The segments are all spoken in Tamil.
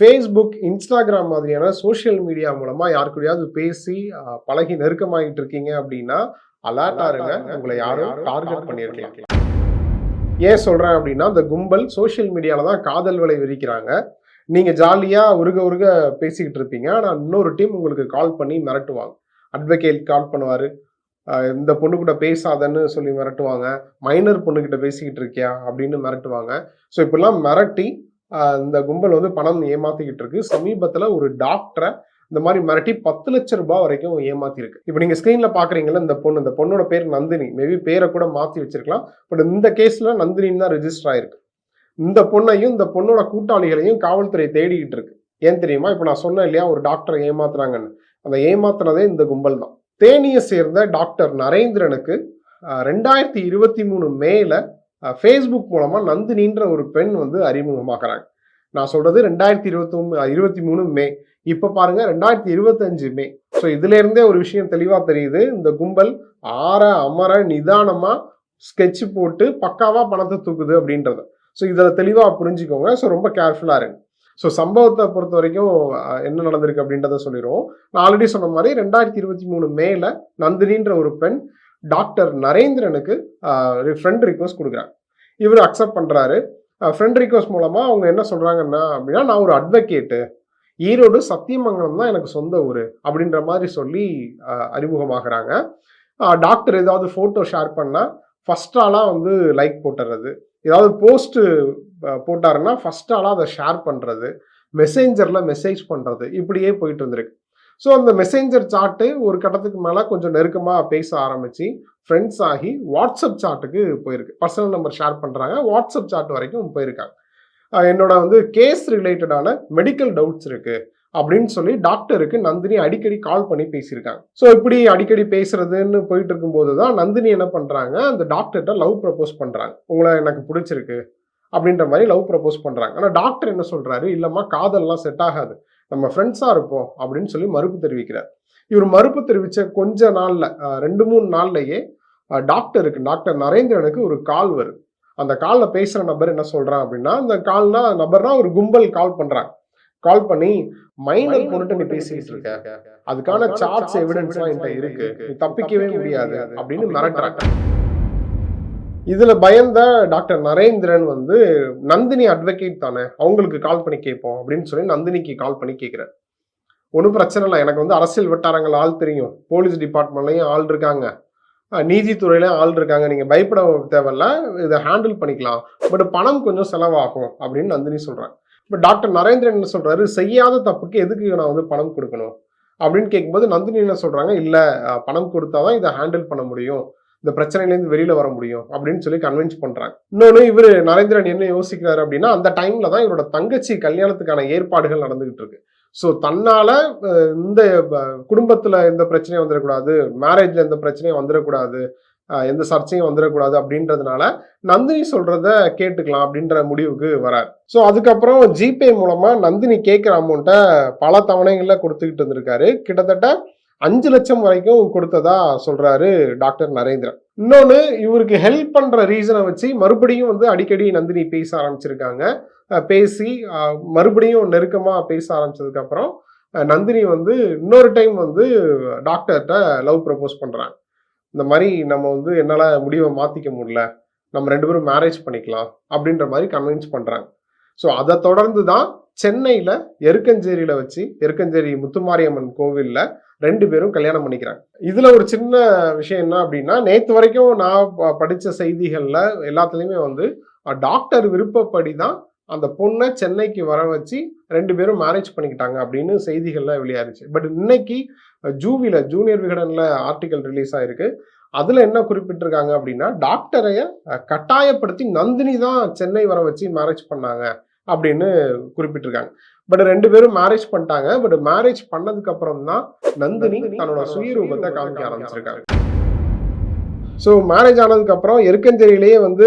ஃபேஸ்புக் இன்ஸ்டாகிராம் மாதிரியான சோஷியல் மீடியா மூலமா யாருக்கூடயாவது பேசி பழகி நெருக்கமாகிட்டு இருக்கீங்க அப்படின்னா அலர்ட்டா இருங்க. உங்களை யாரும் டார்கெட் பண்ணியிருக்கலாம். ஏன் சொல்றேன் அப்படின்னா இந்த கும்பல் சோஷியல் மீடியால தான் காதல் வலை விரிக்கிறாங்க. நீங்க ஜாலியா உருக உருக பேசிக்கிட்டு இருப்பீங்க. ஆனா இன்னொரு டீம் உங்களுக்கு கால் பண்ணி மிரட்டுவாங்க. அட்வொகேட் கால் பண்ணுவாரு. இந்த பொண்ணு கூட பேசாதன்னு சொல்லி மிரட்டுவாங்க. மைனர் பொண்ணுகிட்ட பேசிக்கிட்டு இருக்கியா அப்படின்னு மிரட்டுவாங்க. ஸோ இப்படிலாம் மிரட்டி இந்த கும்பல் வந்து பணம் ஏமாத்திக்கிட்டு இருக்கு சமீபத்துல ஒரு டாக்டரை இந்த மாதிரி மிரட்டி பத்து லட்சம் ரூபாய் வரைக்கும் ஏமாத்தி இருக்கு இப்போ நீங்க ஸ்கிரீன்ல பாக்குறீங்களா இந்த பொண்ணு இந்த பொண்ணோட பேர் நந்தினி. மேபி பேரை கூட மாத்தி வச்சிருக்கலாம். பட் இந்த கேஸ்ல நந்தினின்னு தான் ரெஜிஸ்டர் ஆயிருக்கு. இந்த பொண்ணையும் இந்த பொண்ணோட கூட்டாளிகளையும் காவல்துறை தேடிக்கிட்டு இருக்கு. ஏன் தெரியுமா? இப்போ நான் சொன்னேன் இல்லையா ஒரு டாக்டரை ஏமாத்துறாங்கன்னு. அந்த ஏமாத்துனதே இந்த கும்பல் தான். தேனியை சேர்ந்த டாக்டர் நரேந்திரனுக்கு ரெண்டாயிரத்தி இருபத்தி மூணு மேல ஃபேஸ்புக் மூலமாக நந்தினின்ற ஒரு பெண் வந்து அறிமுகமாக்குறாங்க நான் சொல்றது ரெண்டாயிரத்தி இருபத்தி இருபத்தி மூணு மே. இப்போ பாருங்க ரெண்டாயிரத்தி இருபத்தஞ்சு மே. ஸோ இதுலேருந்தே ஒரு விஷயம் தெளிவாக தெரியுது. இந்த கும்பல் ஆற அமர நிதானமாக ஸ்கெட்ச் போட்டு பக்காவாக பணத்தை தூக்குது அப்படின்றத. ஸோ இதில் தெளிவாக புரிஞ்சுக்கோங்க. ஸோ ரொம்ப கேர்ஃபுல்லாக இருங்க. ஸோ சம்பவத்தை பொறுத்த வரைக்கும் என்ன நடந்திருக்கு அப்படின்றத சொல்லிடுவோம். நான் ஆல்ரெடி சொன்ன மாதிரி ரெண்டாயிரத்தி இருபத்தி மூணு மேல நந்தினின்ற ஒரு பெண் டாக்டர் நரேந்திரனுக்கு ஃப்ரெண்ட் ரிக்வஸ்ட் கொடுக்குறாங்க. இவர் அக்செப்ட் பண்ணுறாரு ஃப்ரெண்ட் ரிக்வஸ்ட் மூலமாக அவங்க என்ன சொல்கிறாங்கன்னா அப்படின்னா நான் ஒரு அட்வொகேட்டு ஈரோடு சத்தியமங்கலம் தான் எனக்கு சொந்த ஊர். அப்படின்ற மாதிரி சொல்லி அறிமுகமாகறாங்க. டாக்டர் ஏதாவது ஃபோட்டோ ஷேர் பண்ணால் ஃபர்ஸ்ட் ஆளாக வந்து லைக் போட்டுறது. ஏதாவது போஸ்ட்டு போட்டாருன்னா ஃபர்ஸ்ட் ஆளாக அதை ஷேர் பண்ணுறது மெசேஞ்சரில் மெசேஜ் பண்ணுறது இப்படியே போயிட்டு இருந்திருக்கு ஸோ அந்த மெசேஞ்சர் சாட்டு ஒரு கட்டத்துக்கு மேலே கொஞ்சம் நெருக்கமாக பேச ஆரம்பிச்சு ஃப்ரெண்ட்ஸ் ஆகி வாட்ஸ்அப் சாட்டுக்கு போயிருக்கு. பர்சனல் நம்பர் ஷேர் பண்ணுறாங்க வாட்ஸ்அப் சாட் வரைக்கும் போயிருக்காங்க. என்னோட வந்து கேஸ் ரிலேட்டடான மெடிக்கல் டவுட்ஸ் இருக்கு அப்படின்னு சொல்லி டாக்டருக்கு நந்தினி அடிக்கடி கால் பண்ணி பேசியிருக்காங்க. ஸோ இப்படி அடிக்கடி பேசுறதுன்னு போயிட்டு இருக்கும்போது தான் நந்தினி என்ன பண்ணுறாங்க அந்த டாக்டர்கிட்ட லவ் ப்ரப்போஸ் பண்ணுறாங்க உங்களை எனக்கு பிடிச்சிருக்கு அப்படின்ற மாதிரி லவ் ப்ரப்போஸ் பண்ணுறாங்க ஆனால் டாக்டர் என்ன சொல்கிறாரு இல்லைம்மா காதல்லாம் செட் ஆகாது. நம்ம ஃப்ரெண்ட்ஸா இருப்போம் அப்படின்னு சொல்லி மறுப்பு தெரிவிக்கிறார். இவர் மறுப்பு தெரிவிச்ச கொஞ்ச நாள்ல ரெண்டு மூணு நாள்லயே டாக்டருக்கு டாக்டர் நரேந்திரனுக்கு ஒரு கால் வருது அந்த கால்ல பேசுற நபர் என்ன சொல்றான் அப்படின்னா அந்த கால்னா நபர்னா ஒரு கும்பல் கால் பண்றாங்க. கால் பண்ணி மைனர் பொண்ணுட்டு நீ பேசிக்கிட்டு இருக்க. அதுக்கான சார்ட்ஸ் எவிடன்ஸ்லாம் என்கிட்ட இருக்கு. நீ தப்பிக்கவே முடியாது அப்படின்னு மிரட்டுறாங்க. இதுல பயந்த டாக்டர் நரேந்திரன் வந்து நந்தினி அட்வொகேட் தானே அவங்களுக்கு கால் பண்ணி கேட்போம் அப்படின்னு சொல்லி நந்தினிக்கு கால் பண்ணி கேட்கிறார். ஒன்றும் பிரச்சனை இல்லை எனக்கு வந்து அரசியல் வட்டாரங்கள் ஆள் தெரியும். போலீஸ் டிபார்ட்மெண்ட்லையும் ஆள் இருக்காங்க. நீதித்துறையிலையும் ஆள் இருக்காங்க. நீங்க பயப்பட தேவையில்ல இதை ஹேண்டில் பண்ணிக்கலாம். பட் பணம் கொஞ்சம் செலவாகும் அப்படின்னு நந்தினி சொல்கிறேன் இப்போ டாக்டர் நரேந்திரன் என்ன சொல்றாரு? செய்யாத தப்புக்கு எதுக்கு நான் வந்து பணம் கொடுக்கணும்? அப்படின்னு கேட்கும்போது நந்தினி என்ன சொல்றாங்க? இல்லை பணம் பணம் கொடுத்தாதான் இதை ஹேண்டில் பண்ண முடியும். இந்த பிரச்சனையிலேருந்து வெளியில வர முடியும் அப்படின்னு சொல்லி கன்வின்ஸ் பண்றாங்க. இன்னொன்னு இவர் நரேந்திரன் என்ன யோசிக்கிறாரு அப்படின்னா அந்த டைம்ல தான் இவரோட தங்கச்சி கல்யாணத்துக்கான ஏற்பாடுகள் நடந்துகிட்டு இருக்கு. ஸோ தன்னால இந்த குடும்பத்தில் குடும்பத்துல எந்த பிரச்சனையும் வந்துடக்கூடாது மேரேஜ்ல எந்த பிரச்சனையும் வந்துடக்கூடாது எந்த சர்ச்சையும் வந்துடக்கூடாது அப்படின்றதுனால நந்தினி சொல்றத கேட்டுக்கலாம் அப்படின்ற முடிவுக்கு வரார். ஸோ அதுக்கப்புறம் ஜிபே மூலமா நந்தினி கேட்குற அமௌண்ட்டை பல தவணைகள்ல கொடுத்துக்கிட்டு இருந்திருக்காரு. கிட்டத்தட்ட அஞ்சு லட்சம் வரைக்கும் கொடுத்ததா சொல்றாரு டாக்டர் நரேந்திரன். இன்னொன்று இவருக்கு ஹெல்ப் பண்ற ரீசனை வச்சு மறுபடியும் வந்து அடிக்கடி நந்தினி பேச ஆரம்பிச்சிருக்காங்க. பேசி மறுபடியும் நெருக்கமா பேச ஆரம்பிச்சதுக்கு அப்புறம் நந்தினி வந்து இன்னொரு டைம் வந்து டாக்டர்கிட்ட லவ் ப்ரப்போஸ் பண்றாங்க. இந்த மாதிரி நம்ம வந்து என்னால் முடிவை மாற்றிக்க முடியல. நம்ம ரெண்டு பேரும் மேரேஜ் பண்ணிக்கலாம் அப்படின்ற மாதிரி கன்வின்ஸ் பண்ணுறாங்க ஸோ அதை தொடர்ந்து தான் சென்னையில் எருக்கஞ்சேரியில் வச்சு எருக்கஞ்சேரி முத்துமாரியம்மன் கோவில்ல ரெண்டு பேரும் கல்யாணம் பண்ணிக்கிறாங்க. இதுல ஒரு சின்ன விஷயம் என்ன அப்படின்னா நேற்று வரைக்கும் நான் ப- செய்திகளில் எல்லாத்துலேயுமே வந்து டாக்டர் விருப்பப்படி தான் அந்த பொண்ணை சென்னைக்கு வர வச்சு ரெண்டு பேரும் மேரேஜ் பண்ணிக்கிட்டாங்க அப்படின்னு செய்திகள்லாம் வெளியாயிருச்சு. பட் இன்னைக்கு ஜூவில ஜூனியர் விகடன்ல ஆர்டிக்கல் ரிலீஸ் ஆயிருக்கு. அதுல என்ன குறிப்பிட்டிருக்காங்க அப்படின்னா டாக்டரைய கட்டாயப்படுத்தி நந்தினி தான் சென்னை வர வச்சு மேரேஜ் பண்ணாங்க அப்படின்னு குறிப்பிட்டிருக்காங்க. பட் ரெண்டு பேரும் மேரேஜ் பண்ணிட்டாங்க. பட் மேரேஜ் பண்ணதுக்கு அப்புறம் தான் நந்தினி தன்னோட சுயரூபத்தை காமிக்க ஆரம்பிச்சிருக்காங்க. ஸோ மேரேஜ் ஆனதுக்கப்புறம் எருக்கஞ்சேரியிலேயே வந்து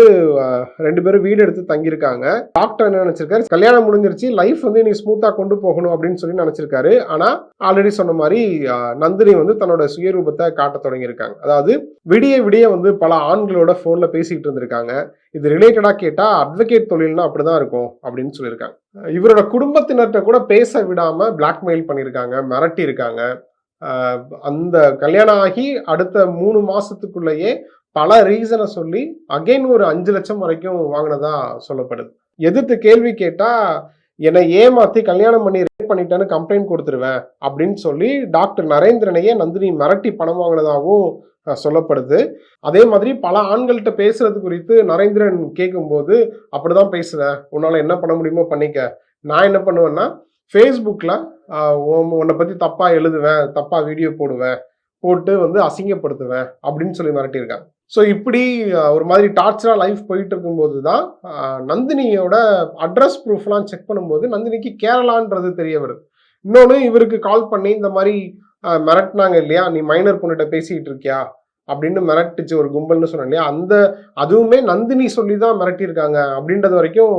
ரெண்டு பேரும் வீடு எடுத்து தங்கியிருக்காங்க. டாக்டர் என்ன நினச்சிருக்காரு? கல்யாணம் முடிஞ்சிருச்சு லைஃப் வந்து நீ ஸ்மூத்தாக கொண்டு போகணும் அப்படின்னு சொல்லி நினச்சிருக்காரு. ஆனால் ஆல்ரெடி சொன்ன மாதிரி நந்தினி வந்து தன்னோட சுயரூபத்தை காட்ட தொடங்கியிருக்காங்க. அதாவது விடிய விடிய வந்து பல ஆண்களோட ஃபோனில் பேசிக்கிட்டு இருந்திருக்காங்க. இது ரிலேட்டடாக கேட்டால் அட்வொகேட் தொழில்னா அப்படிதான் இருக்கும் அப்படின்னு சொல்லியிருக்காங்க. இவரோட குடும்பத்தினர்கிட்ட கூட பேச விடாமல் பிளாக்மெயில் பண்ணியிருக்காங்க மிரட்டி இருக்காங்க அந்த கல்யாணம் ஆகி அடுத்த மூணு மாசத்துக்குள்ளேயே பல ரீசனை சொல்லி அகைன் ஒரு அஞ்சு லட்சம் வரைக்கும் வாங்கினதா சொல்லப்படுது. எதிர்த்து கேள்வி கேட்டா என்னை ஏமாத்தி கல்யாணம் பண்ணி ரேப் பண்ணிட்டேன்னு கம்ப்ளைண்ட் கொடுத்துருவேன் அப்படின்னு சொல்லி டாக்டர் நரேந்திரனையே நந்தினி மிரட்டி பணம் வாங்கினதாகவும் சொல்லப்படுது. அதே மாதிரி பல ஆண்கள்கிட்ட பேசுறது குறித்து நரேந்திரன் கேட்கும்போது அப்படிதான் பேசுறேன் உன்னால என்ன பண்ண முடியுமோ பண்ணிக்க. நான் என்ன பண்ணுவேன்னா ஃபேஸ்புக்கில் உன்னை பற்றி தப்பாக எழுதுவேன் தப்பாக வீடியோ போடுவேன் போட்டு வந்து அசிங்கப்படுத்துவேன் அப்படின்னு சொல்லி மிரட்டியிருக்காங்க ஸோ இப்படி ஒரு மாதிரி டார்ச்சராக லைஃப் போயிட்டு இருக்கும்போது தான் நந்தினியோட அட்ரஸ் ப்ரூஃப்லாம் செக் பண்ணும்போது நந்தினிக்கு கேரளான்றது தெரிய வருது. இன்னொன்று இவருக்கு கால் பண்ணி இந்த மாதிரி மிரட்டினாங்க இல்லையா நீ மைனர் பொண்ணுகிட்ட பேசிக்கிட்டு இருக்கியா அப்படின்னு மிரட்டுச்சு ஒரு கும்பல்னு சொன்னேன் இல்லையா அந்த அதுவுமே நந்தினி சொல்லி தான் மிரட்டியிருக்காங்க அப்படின்றது வரைக்கும்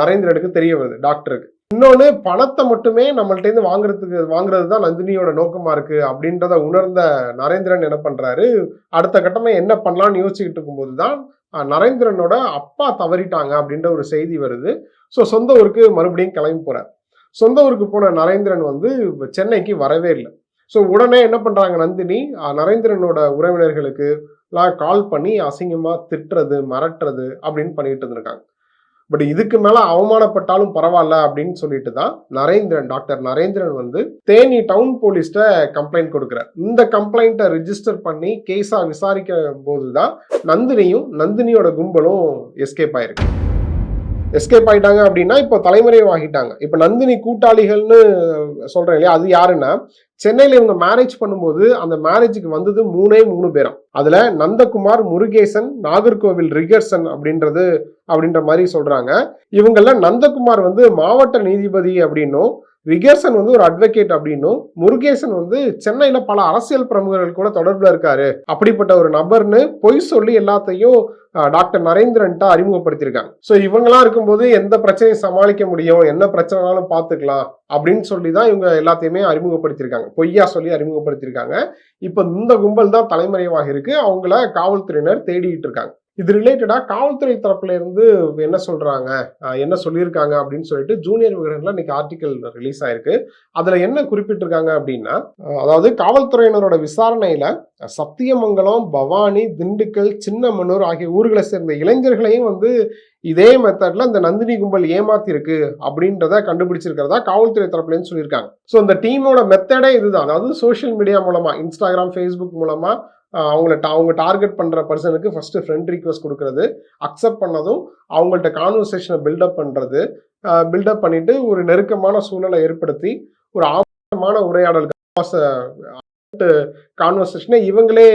நரேந்திரனுக்கு தெரிய வருது டாக்டருக்கு இன்னொன்று பணத்தை மட்டுமே நம்மள்ட்டேருந்து வாங்குறதுக்கு வாங்குறது தான் நந்தினியோட நோக்கமாக இருக்கு அப்படின்றத உணர்ந்த நரேந்திரன் என்ன பண்ணுறாரு அடுத்த கட்டமே என்ன பண்ணலாம்னு யோசிச்சுக்கிட்டு இருக்கும்போது தான் நரேந்திரனோட அப்பா தவறிட்டாங்க அப்படின்ற ஒரு செய்தி வருது. ஸோ சொந்த ஊருக்கு மறுபடியும் கிளம்பி போகிறார் சொந்த ஊருக்கு போன நரேந்திரன் வந்து சென்னைக்கு வரவே இல்லை. ஸோ உடனே என்ன பண்ணுறாங்க நந்தினி? நரேந்திரனோட உறவினர்களுக்கு எல்லாம் கால் பண்ணி அசிங்கமாக திட்டுறது மிரட்டுறது அப்படின்னு பண்ணிட்டு இருந்திருக்காங்க. பட் இதுக்கு மேல அவமானப்பட்டாலும் பரவாயில்ல அப்படின்னு சொல்லிட்டு தான் நரேந்திரன் டாக்டர் நரேந்திரன் வந்து தேனி டவுன் போலீஸ்ட கம்ப்ளைண்ட் கொடுக்குறார். இந்த கம்ப்ளைண்ட்டை ரிஜிஸ்டர் பண்ணி கேஸா விசாரிக்க போதுதான் நந்தினியும் நந்தினியோட கும்பலும் எஸ்கேப் ஆயிருக்கு. எஸ்கேப் ஆயிட்டாங்க அப்படின்னா இப்போ தலைமுறை வாங்கிட்டாங்க இப்போ நந்தினி கூட்டாளிகள்னு சொல்றேன் இல்லையா? அது யாருன்னா சென்னையில் இவங்க மேரேஜ் பண்ணும்போது அந்த மேரேஜுக்கு வந்தது மூணே மூணு பேரும். அதுல நந்தகுமார் முருகேசன் நாகர்கோவில் ரிகர்சன் அப்படின்றது அப்படின்ற மாதிரி சொல்றாங்க. இவங்கள நந்தகுமார் வந்து மாவட்ட நீதிபதி அப்படின்னும் ரிகர்சன் வந்து ஒரு அட்வொகேட் அப்படின்னும் முருகேசன் வந்து சென்னையில பல அரசியல் பிரமுகர்கள் கூட தொடர்புல இருக்காரு. அப்படிப்பட்ட ஒரு நபர்னு பொய் சொல்லி எல்லாத்தையும் டாக்டர் நரேந்திரன்ட்டா அறிமுகப்படுத்தியிருக்காங்க. ஸோ இவங்கெல்லாம் இருக்கும்போது எந்த பிரச்சனையும் சமாளிக்க முடியும் என்ன பிரச்சனைனாலும் பார்த்துக்கலாம் அப்படின்னு சொல்லி தான் இவங்க எல்லாத்தையுமே அறிமுகப்படுத்தியிருக்காங்க. பொய்யா சொல்லி அறிமுகப்படுத்தியிருக்காங்க. இப்போ இந்த கும்பல் தான் தலைமறைவாக இருக்கு. அவங்கள காவல்துறையினர் தேடிட்டு இருக்காங்க. இது ரிலேட்டடா காவல்துறை தரப்புல இருந்து என்ன சொல்றாங்க? என்ன சொல்லியிருக்காங்க அப்படின்னு சொல்லிட்டு ஜூனியர் விகடனில் இன்னைக்கு ஆர்டிக்கல் ரிலீஸ் ஆயிருக்கு. அதுல என்ன குறிப்பிட்டிருக்காங்க அப்படின்னா அதாவது காவல்துறையினரோட விசாரணையில சத்தியமங்கலம் பவானி திண்டுக்கல் சின்னமனூர் ஆகிய ஊர்களை சேர்ந்த இளைஞர்களையும் வந்து இதே மெத்தட்ல இந்த நந்தினி கும்பல் ஏமாத்தி இருக்கு அப்படின்றத கண்டுபிடிச்சிருக்கிறதா காவல்துறை தரப்புலேருந்து சொல்லியிருக்காங்க. ஸோ இந்த டீமோட மெத்தடே இதுதான். அதாவது சோஷியல் மீடியா மூலமா இன்ஸ்டாகிராம் ஃபேஸ்புக் மூலமா அவங்கள அவங்க டார்கெட் பண்ணுற பர்சனுக்கு ஃபஸ்ட்டு ஃப்ரெண்ட் ரிக்வஸ்ட் கொடுக்கறது. அக்செப்ட் பண்ணதும் அவங்கள்ட்ட கான்வர்சேஷனை பில்டப் பண்ணுறது பில்டப் பண்ணிட்டு ஒரு நெருக்கமான சூழலை ஏற்படுத்தி ஒரு ஆபத்தமான உரையாடல் கான்வர்சேஷனை இவங்களே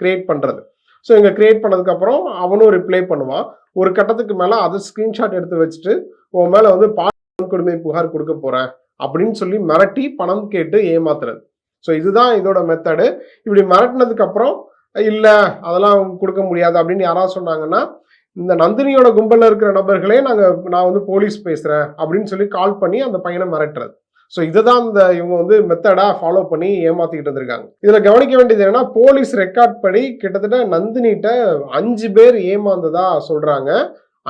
கிரியேட் பண்ணுறது ஸோ இங்கே கிரியேட் பண்ணதுக்கப்புறம் அவனும் ரிப்ளை பண்ணுவான். ஒரு கட்டத்துக்கு மேலே அதை ஸ்க்ரீன்ஷாட் எடுத்து வச்சுட்டு உன் மேலே வந்து பால் கொடுமை புகார் கொடுக்க போகிறேன் அப்படின்னு சொல்லி மிரட்டி பணம் கேட்டு ஏமாத்துறது. ஸோ இதுதான் இதோட மெத்தடு இப்படி மிரட்டினதுக்கு அப்புறம் அதெல்லாம் கொடுக்க முடியாது அப்படின்னு யாராவது சொன்னாங்கன்னா இந்த நந்தினியோட கும்பலில் இருக்கிற நபர்களே நாங்கள் நான் வந்து போலீஸ் பேசுகிறேன் அப்படின்னு சொல்லி கால் பண்ணி அந்த பையனை மிரட்டுறது. ஸோ இதுதான் இந்த இவங்க வந்து மெத்தடாக ஃபாலோ பண்ணி ஏமாத்திக்கிட்டு இருந்திருக்காங்க இதில் கவனிக்க வேண்டியது என்னன்னா போலீஸ் ரெக்கார்ட் படி கிட்டத்தட்ட நந்தினிட்ட அஞ்சு பேர் ஏமாந்ததா சொல்கிறாங்க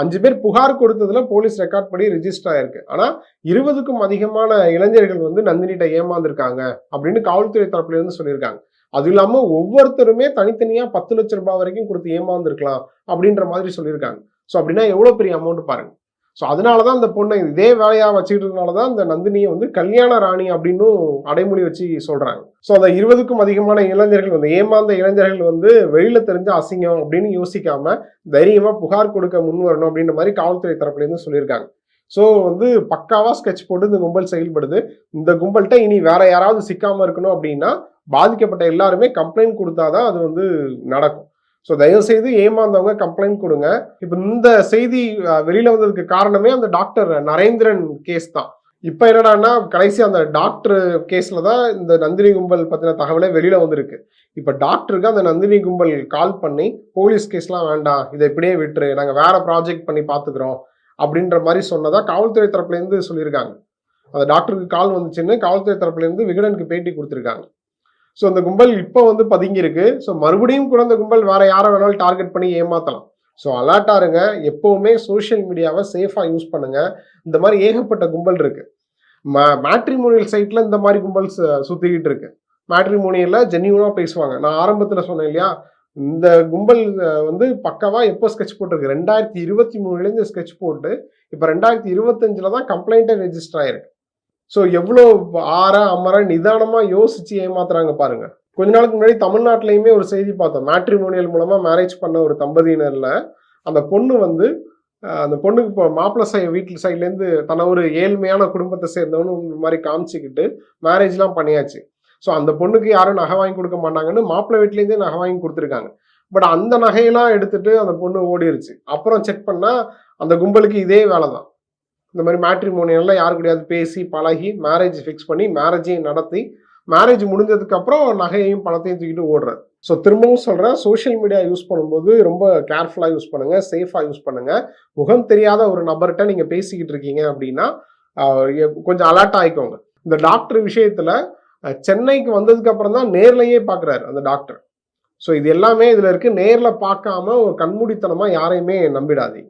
அஞ்சு பேர் புகார் கொடுத்ததுல போலீஸ் ரெக்கார்ட் படி ரிஜிஸ்டர் ஆயிருக்கு. ஆனா இருபதுக்கும் அதிகமான இளைஞர்கள் வந்து நந்தினிட்ட ஏமாந்துருக்காங்க அப்படின்னு காவல்துறை தரப்புல இருந்து சொல்லியிருக்காங்க. அது இல்லாம ஒவ்வொருத்தருமே தனித்தனியா பத்து லட்சம் ரூபாய் வரைக்கும் கொடுத்து ஏமாந்துருக்கலாம் அப்படின்ற மாதிரி சொல்லியிருக்காங்க. ஸோ அப்படின்னா எவ்வளோ பெரிய அமௌண்ட் பாருங்க. ஸோ அதனால தான் அந்த பொண்ணை இதே வேலையாக வச்சுக்கிட்டதுனால தான் இந்த நந்தினியை வந்து கல்யாண ராணி அப்படின்னும் அடைமொழி வச்சு சொல்கிறாங்க ஸோ அந்த இருபதுக்கும் அதிகமான இளைஞர்கள் வந்து ஏமாந்த இளைஞர்கள் வந்து வெளியில் தெரிஞ்ச அசிங்கம் அப்படின்னு யோசிக்காம தைரியமாக புகார் கொடுக்க முன் வரணும் அப்படின்ற மாதிரி காவல்துறை தரப்புலேருந்து சொல்லியிருக்காங்க. ஸோ வந்து பக்காவாக ஸ்கெட்ச் போட்டு இந்த கும்பல் செயல்படுது. இந்த கும்பல்கிட்ட இனி வேற யாராவது சிக்காமல் இருக்கணும் அப்படின்னா பாதிக்கப்பட்ட எல்லாருமே கம்ப்ளைண்ட் கொடுத்தாதான் அது வந்து நடக்கும். ஸோ தயவுசெய்து ஏமாந்தவங்க கம்ப்ளைண்ட் கொடுங்க. இப்போ இந்த செய்தி வெளியில் வந்ததுக்கு காரணமே அந்த டாக்டர் நரேந்திரன் கேஸ் தான். இப்போ என்னடான்னா கடைசி அந்த டாக்டர் கேஸில் தான் இந்த நந்தினி கும்பல் பற்றின தகவலே வெளியில் வந்திருக்கு. இப்போ டாக்டருக்கு அந்த நந்தினி கும்பல் கால் பண்ணி போலீஸ் கேஸ்லாம் வேண்டாம். இதை இப்படியே விட்டுரு. நாங்கள் வேற ப்ராஜெக்ட் பண்ணி பார்த்துக்குறோம் அப்படின்ற மாதிரி சொன்னதாக காவல்துறை தரப்புலேருந்து சொல்லியிருக்காங்க. அந்த டாக்டருக்கு கால் வந்துச்சுன்னு காவல்துறை தரப்புலேருந்து விகடனுக்கு பேட்டி கொடுத்துருக்காங்க. ஸோ அந்த கும்பல் இப்போ வந்து பதுங்கியிருக்கு. ஸோ மறுபடியும் கூட அந்த கும்பல் வேற யாரை வேணாலும் டார்கெட் பண்ணி ஏமாத்தலாம். ஸோ அலர்ட்டாக இருங்க. எப்போவுமே சோஷியல் மீடியாவை சேஃபாக யூஸ் பண்ணுங்க. இந்த மாதிரி ஏகப்பட்ட கும்பல் இருக்கு. மேட்ரிமோனியல் சைட்ல இந்த மாதிரி கும்பல் சு- சுத்திக்கிட்டு இருக்கு. மேட்ரிமோனியல்ல ஜென்யூனாக பேசுவாங்க. நான் ஆரம்பத்தில் சொன்னேன் இல்லையா? இந்த கும்பல் வந்து பக்கவா எப்போ ஸ்கெட்ச் போட்டிருக்கு? ரெண்டாயிரத்தி இருபத்தி மூணுலேருந்து ஸ்கெட்ச் போட்டு இப்போ ரெண்டாயிரத்தி இருபத்தஞ்சில் தான் கம்ப்ளைண்ட்டே ரெஜிஸ்டர் ஆயிருக்கு. ஸோ எவ்வளோ ஆற அமர நிதானமாக யோசிச்சு ஏமாத்துறாங்க பாருங்க. கொஞ்ச நாளுக்கு முன்னாடி தமிழ்நாட்டிலையுமே ஒரு செய்தி பார்த்தோம். மேட்ரிமோனியல் மூலமா மேரேஜ் பண்ண ஒரு தம்பதியினர்ல அந்த பொண்ணு வந்து அந்த பொண்ணுக்கு இப்போ மாப்பிள்ளை சை வீட்டில் சைட்லேருந்து தன்னை ஒரு ஏழ்மையான குடும்பத்தை சேர்ந்தவனு இந்த மாதிரி காமிச்சிக்கிட்டு மேரேஜ்லாம் பண்ணியாச்சு. ஸோ அந்த பொண்ணுக்கு யாரும் நகை வாங்கி கொடுக்க மாட்டாங்கன்னு மாப்பிள்ளை வீட்லேருந்தே நகை வாங்கி கொடுத்துருக்காங்க. பட் அந்த நகையெல்லாம் எடுத்துட்டு அந்த பொண்ணு ஓடிருச்சு. அப்புறம் செக் பண்ணால் அந்த கும்பலுக்கு இதே வேலை தான் இந்த மாதிரி மேட்ரிமோனியெல்லாம் யாரு கூடயாவது பேசி பழகி மேரேஜ் ஃபிக்ஸ் பண்ணி மேரேஜையும் நடத்தி மேரேஜ் முடிஞ்சதுக்கு அப்புறம் நகையையும் பணத்தையும் தூக்கிட்டு ஓடுறது ஸோ திரும்பவும் சொல்கிறேன் சோஷியல் மீடியா யூஸ் பண்ணும்போது ரொம்ப கேர்ஃபுல்லாக யூஸ் பண்ணுங்க சேஃபாக யூஸ் பண்ணுங்க. முகம் தெரியாத ஒரு நபர்கிட்ட நீங்கள் பேசிக்கிட்டு இருக்கீங்க அப்படின்னா கொஞ்சம் அலர்ட் ஆயிக்கோங்க. இந்த டாக்டர் விஷயத்தில் சென்னைக்கு வந்ததுக்கு அப்புறம் தான் நேர்லையே பார்க்குறாரு அந்த டாக்டர் ஸோ இது எல்லாமே இதில் இருக்கு. நேரில் பார்க்காம ஒரு கண்மூடித்தனமாக யாரையுமே நம்பிடாதீங்க.